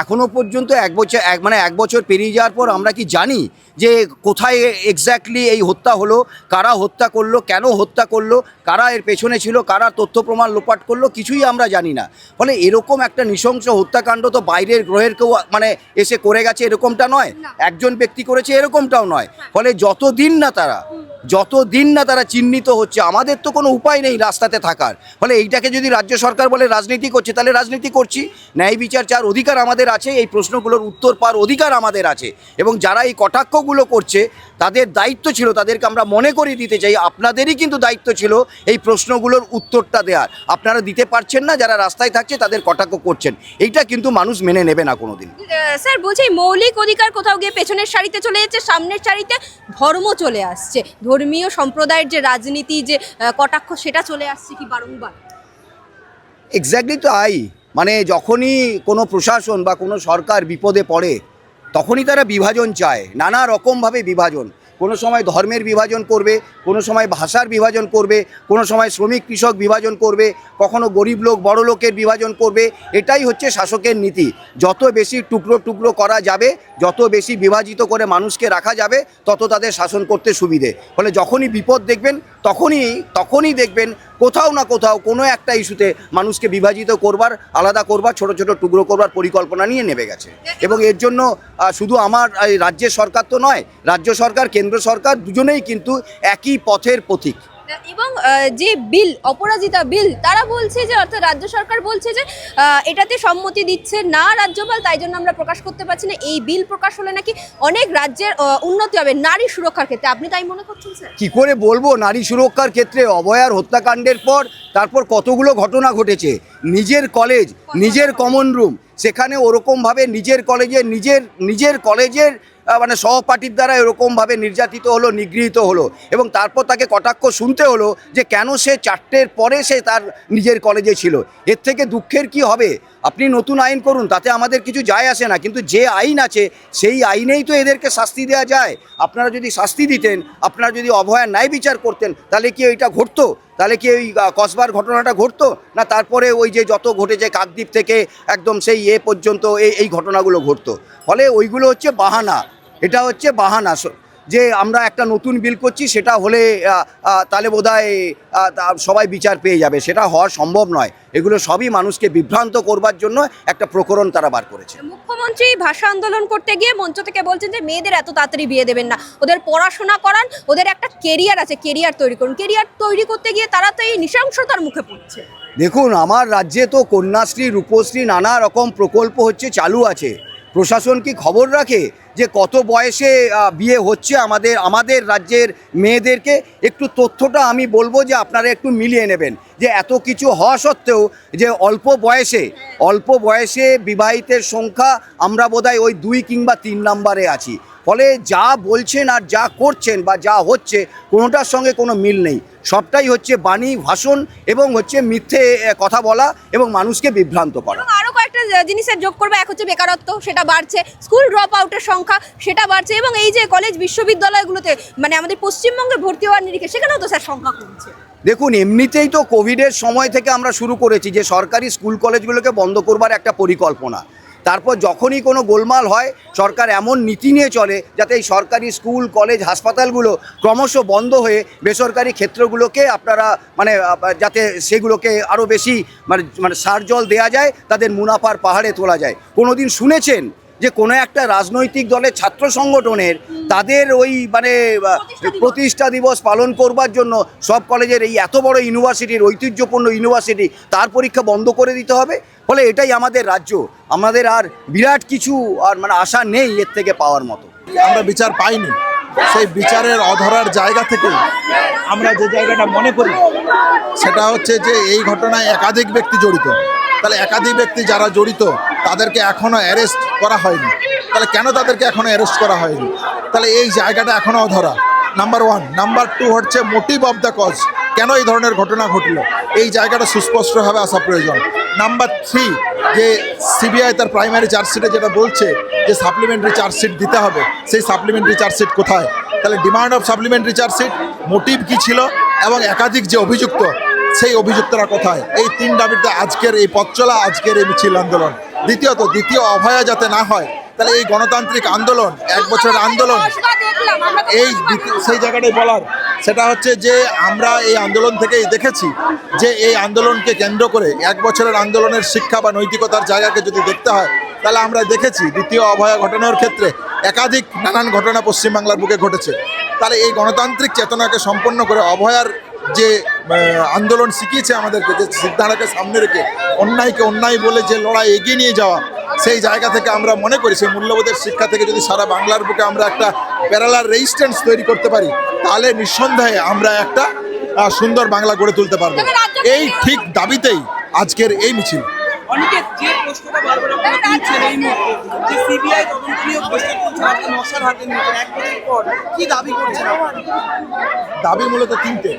এখনও পর্যন্ত এক বছর এক মানে এক বছর পেরিয়ে যাওয়ার পর আমরা কি জানি যে কোথায় এক্স্যাক্টলি এই হত্যা হলো কারা হত্যা করল কেন হত্যা করল কারা এর পেছনে ছিল কারা তথ্য প্রমাণ লোপাট করল কিছুই আমরা জানি না। ফলে এরকম একটা নৃশংস হত্যাকাণ্ড তো বাইরের গ্রহের কেউ মানে এসে করে গেছে এরকমটা নয়। একজন ব্যক্তি করেছে এরকমটাও নয়। ফলে যতদিন না তারা যতদিন না তারা চিহ্নিত হচ্ছে, আমাদের তো কোনো উপায় নেই রাস্তাতে থাকার। ফলে এইটাকে যদি রাজ্য সরকার বলে রাজনীতি করছে, তাহলে রাজনীতি করছি। ন্যায় বিচার চার অধিকার আমাদের আছে, এই প্রশ্নগুলোর উত্তর পাওয়ার অধিকার আমাদের আছে। এবং যারা এই কটাক্ষগুলো করছে, তাদের দায়িত্ব ছিল, তাদেরকে আমরা মনে করিয়ে দিতে চাই, আপনাদেরই কিন্তু দায়িত্ব ছিল এই প্রশ্নগুলোর উত্তরটা দেওয়ার। আপনারা দিতে পারছেন না, যারা রাস্তায় থাকছে, তাদের কটাক্ষ করছেন। এইটা কিন্তু মানুষ মেনে নেবে না কোনোদিন। স্যার, বলছি, মৌলিক অধিকার কোথাও গিয়ে পেছনের সারিতে চলে যাচ্ছে, সামনের সারিতে ধর্ম চলে আসছে। ধর্মীয় সম্প্রদায়ের যে রাজনীতি, যে কটাক্ষ, সেটা চলে আসছে কি বারংবার? এক্স্যাক্টলি তো আই। মানে যখনই কোনো প্রশাসন বা কোনো সরকার বিপদে পড়ে, তখনই তারা বিভাজন চায়, নানা রকমভাবে বিভাজন। কোনো সময় ধর্মের বিভাজন করবে, কোনো সময় ভাষার বিভাজন করবে, কোনো সময় শ্রমিক কৃষক বিভাজন করবে, কখনো গরিব লোক, বড় লোকের বিভাজন করবে, এটাই হচ্ছে শাসকের নীতি। যত বেশি টুকরো টুকরো করা যাবে, যত বেশি বিভাজিত করে মানুষকে রাখা যাবে, তত তাদের শাসন করতে সুবিধে। ফলে যখনই বিপদ দেখবেন তখনই তখনই দেখবেন কোথাও না কোথাও কোনো একটা ইস্যুতে মানুষকে বিভাজিত করবার, আলাদা করবার, ছোট ছোট টুকরো করবার পরিকল্পনা নিয়ে নেমে গেছে। এবং এর জন্য শুধু আমার রাজ্যের সরকার তো নয়, রাজ্য সরকার, কেন্দ্র সরকার দুজনেই কিন্তু একই পথের পথিক এবং যে বিল অপরাজিতা বিল তারা বলছে যে অর্থাৎ রাজ্য সরকার বলছে যে এটাতে সম্মতি দিচ্ছে না রাজ্যপাল তাই জন্য আমরা প্রকাশ করতে পারছি না। এই বিল প্রকাশ হলে নাকি অনেক রাজ্যের উন্নতি হবে নারী সুরক্ষার ক্ষেত্রে। আপনি তাই মনে করছেন স্যার? কি করে বলব? নারী সুরক্ষার ক্ষেত্রে অবয়ার হত্যাকাণ্ডের পর তারপর কতগুলো ঘটনা ঘটেছে? নিজের কলেজ নিজের কমন রুম সেখানে ওরকমভাবে নিজের কলেজে নিজের নিজের কলেজের মানে সহপাঠীর দ্বারা এরকমভাবে নির্যাতিত হলো, নিগৃহীত হলো এবং তারপর তাকে কটাক্ষ শুনতে হলো যে কেন সে চারটের পরে সে তার নিজের কলেজে ছিল। এর থেকে দুঃখের কি হবে? আপনি নতুন আইন করুন, তাতে আমাদের কিছু যায় আসে না। কিন্তু যে আইন আছে, সেই আইনেই তো এদেরকে শাস্তি দেওয়া যায়। আপনারা যদি শাস্তি দিতেন, আপনারা যদি অভয়ার ন্যায় বিচার করতেন, তাহলে কি এইটা ঘটতো? তাহলে কি ওই কসবার ঘটনাটা ঘটতো? না তারপরে ওই যে যত ঘটেছে কাকদ্বীপ থেকে একদম সেই এ পর্যন্ত এই এই ঘটনাগুলো ঘটতো। ফলে ওইগুলো হচ্ছে বাহানা। এটা হচ্ছে বাহানা। স- যে আমরা একটা নতুন বিল করছি সেটা হলে তাহলে তা- সবাই বিচার পেয়ে যাবে। সেটা হওয়া সম্ভব নয়। এগুলো সবই মানুষকে বিভ্রান্ত করবার জন্য একটা প্রকরণ তারা বার করেছে। মুখ্যমন্ত্রী ভাষা আন্দোলন করতে গিয়ে মঞ্চ থেকে বলছেন যে মেয়েদের এত তাড়াতাড়ি বিয়ে দেবেন না। ওদের পড়াশোনা করান ওদের একটা কেরিয়ার আছে কেরিয়ার তৈরি করুন। কেরিয়ার তৈরি করতে গিয়ে তারা তো এই নৃশংসতার মুখে পড়ছে। দেখুন আমার রাজ্যে তো কন্যাশ্রী রূপশ্রী নানা রকম প্রকল্প হচ্ছে চালু আছে। প্রশাসন কি খবর রাখে যে কত বয়সে বিয়ে হচ্ছে আমাদের আমাদের রাজ্যের মেয়েদেরকে? একটু তথ্যটা আমি বলব যে আপনারা একটু মিলিয়ে নেবেন। যে এত কিছু হওয়া সত্ত্বেও যে অল্প বয়সে অল্প বয়সে বিবাহিতের সংখ্যা আমরা বোধহয় ওই দুই কিংবা তিন নাম্বারে আছি। ফলে যা বলছেন আর যা করছেন বা যা হচ্ছে, কোনোটার সঙ্গে কোনো মিল নেই। সবটাই হচ্ছে বাণী ভাষণ এবং হচ্ছে মিথ্যে কথা বলা এবং মানুষকে বিভ্রান্ত করা। কয়েকটা জিনিসের যোগ করবে। এক হচ্ছে বেকারত্ব, সেটা বাড়ছে। স্কুল ড্রপ আউটের সংখ্যা, সেটা বাড়ছে। এবং এই যে কলেজ বিশ্ববিদ্যালয়গুলোতে মানে আমাদের পশ্চিমবঙ্গে ভর্তি হওয়ার নিরিখে, সেখানেও তো স্যার সংখ্যা কমছে। দেখুন, এমনিতেই তো কোভিডের সময় থেকে আমরা শুরু করেছি যে সরকারি স্কুল কলেজগুলোকে বন্ধ করবার একটা পরিকল্পনা। তারপর যখনই কোনো গোলমাল হয়, সরকার এমন নীতি নিয়ে চলে যাতে এই সরকারি স্কুল, কলেজ, হাসপাতালগুলো ক্রমশ বন্ধ হয়ে বেসরকারি ক্ষেত্রগুলোকে আপনারা মানে যাতে সেগুলোকে আরও বেশি মানে মানে সার জল দেওয়া যায়, তাদের মুনাফার পাহাড়ে তোলা যায়। কোনো দিন শুনেছেন যে কোনো একটা রাজনৈতিক দলের ছাত্র সংগঠনের তাদের ওই মানে প্রতিষ্ঠা দিবস। পালন করবার জন্য সব কলেজের এই এত বড় ইউনিভার্সিটির ঐতিহ্যপূর্ণ ইউনিভার্সিটি তার পরীক্ষা বন্ধ করে দিতে হবে। ফলে এটাই আমাদের রাজ্য। আমাদের আর বিরাট কিছু আর মানে আশা নেই এর থেকে পাওয়ার মতো। আমরা বিচার পাইনি। সেই বিচারের অধরার জায়গা থেকে আমরা যে জায়গাটা মনে করি সেটা হচ্ছে যে এই ঘটনায় একাধিক ব্যক্তি জড়িত। তাহলে একাধিক ব্যক্তি যারা জড়িত তাদেরকে এখনও অ্যারেস্ট করা হয়নি। তাহলে কেন তাদেরকে এখনও অ্যারেস্ট করা হয়নি? তাহলে এই জায়গাটা এখনও অধরা নাম্বার ওয়ান নাম্বার টু হচ্ছে মোটিভ অফ দ্য কজ কেন এই ধরনের ঘটনা ঘটলো? এই জায়গাটা সুস্পষ্টভাবে আসা প্রয়োজন। নাম্বার থ্রি যে সিবিআই তার প্রাইমারি চার্জশিটে যেটা বলছে যে সাপ্লিমেন্টারি চার্জশিট দিতে হবে, সেই সাপ্লিমেন্টারি চার্জশিট কোথায়? তাহলে demand of supplementary chargesheet motive কী ছিল এবং একাধিক যে অভিযুক্ত, সেই অভিযুক্তরা কোথায়? এই তিন দাবিতে আজকের এই পথ চলা আজকের এই মিছিল আন্দোলন। দ্বিতীয়ত দ্বিতীয় অভয়া যাতে না হয় তাহলে এই গণতান্ত্রিক আন্দোলন এক বছরের আন্দোলন এই সেই জায়গাটাই বলার। সেটা হচ্ছে যে আমরা এই আন্দোলন থেকেই দেখেছি যে এই আন্দোলনকে কেন্দ্র করে এক বছরের আন্দোলনের শিক্ষা বা নৈতিকতার জায়গাকে যদি দেখতে হয় তাহলে আমরা দেখেছি দ্বিতীয় অভয়া ঘটনার ক্ষেত্রে একাধিক নানান ঘটনা পশ্চিমবাংলার বুকে ঘটেছে। তাহলে এই গণতান্ত্রিক চেতনাকে সম্পন্ন করে অভয়ার যে আন্দোলন শিখিয়েছে আমাদেরকে যে সিদ্ধারাকে সামনে রেখে অন্যায়কে অন্যায় বলে যে লড়াই এগিয়ে নিয়ে যাওয়া সেই জায়গা থেকে আমরা মনে করি সেই মূল্যবোধের শিক্ষা থেকে যদি সারা বাংলার বুকে আমরা একটা প্যারালার রেজিস্ট্যান্স তৈরি করতে পারি তাহলে নিঃসন্দেহে আমরা একটা সুন্দর বাংলা গড়ে তুলতে পারব। এই ঠিক দাবিতেই আজকের এই মিছিল। অনেকে যে প্রশ্নটা বারবার আপনারা তুলছেন এই মুহূর্তে যে সিবিআই তদন্তনীয় প্রশ্ন নশার হাতে নিয়েছেন এক বছর পর কি দাবি করছেন দাবি মূলত তিনটে।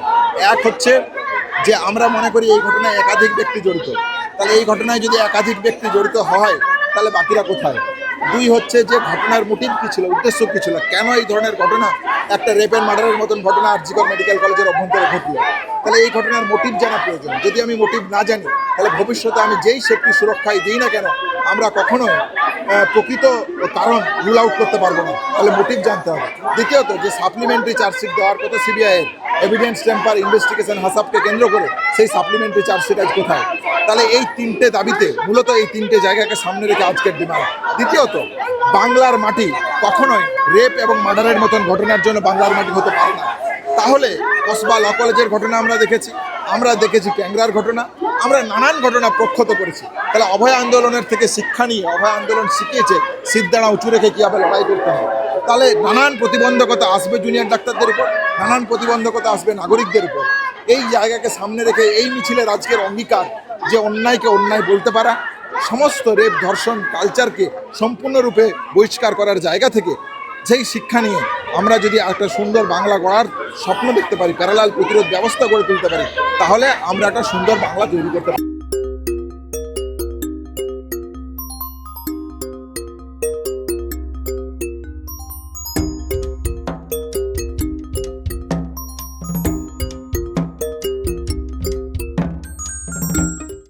এক হচ্ছে যে আমরা মনে করি এই ঘটনায় একাধিক ব্যক্তি জড়িত। তাহলে এই ঘটনায় যদি একাধিক ব্যক্তি জড়িত হয় তাহলে বাকিরা কোথায়? দুই হচ্ছে যে ঘটনার মোটিভ কী ছিল উদ্দেশ্য কী ছিল কেন এই ধরনের ঘটনা একটা রেপ অ্যান্ড মার্ডারের মতন ঘটনা আরজিকর মেডিকেল কলেজের অভ্যন্তরে ঘটলো? তাহলে এই ঘটনার মোটিভ জানা প্রয়োজন। যদি আমি মোটিভ না জানি তাহলে ভবিষ্যতে আমি যেই সেফটি সুরক্ষায় দিই না কেন আমরা কখনোই আহ, প্রকৃত কারণ রুল আউট করতে পারব না। তাহলে মোটিভ জানতে হবে। দ্বিতীয়ত যে সাপ্লিমেন্টারি চার্জশিট দেওয়ার কথা সিবিআইয়ের এভিডেন্স টেম্পার ইনভেস্টিগেশন হাসাবকে কেন্দ্র করে সেই সাপ্লিমেন্টারি চার্জশিট আজ কোথায়? তাহলে এই তিনটে দাবিতে মূলত এই তিনটে জায়গাকে সামনে রেখে আজকের ডিমান্ড দ্বিতীয়ত, বাংলার মাটি কখনোই রেপ এবং মার্ডারের মতন ঘটনার জন্য বাংলার মাটি হতে পারে না। তাহলে কসবা ল কলেজের ঘটনা আমরা দেখেছি আমরা দেখেছি ট্যাংরার ঘটনা, আমরা নানান ঘটনা প্রক্ষত করেছি। তাহলে অভয় আন্দোলনের থেকে শিক্ষা নিয়ে অভয় আন্দোলন শিখিয়েছে সিদ্ধারা উঁচু রেখে কীভাবে লড়াই করতে হয় তাহলে নানান প্রতিবন্ধকতা আসবে জুনিয়র ডাক্তারদের উপর, নানান প্রতিবন্ধকতা আসবে নাগরিকদের উপর। এই জায়গাকে সামনে রেখে এই মিছিলের আজকের অঙ্গীকার যে অন্যায়কে অন্যায় বলতে পারা সমস্ত রেপ, ধর্ষণ কালচারকে সম্পূর্ণরূপে বহিষ্কার করার জায়গা থেকে সেই শিক্ষা নিয়ে আমরা যদি একটা সুন্দর বাংলা গড়ার স্বপ্ন দেখতে পারি প্যারালাল প্রতিরোধ ব্যবস্থা গড়ে তুলতে পারি, তাহলে আমরা একটা সুন্দর বাংলা তৈরি করতে পারি।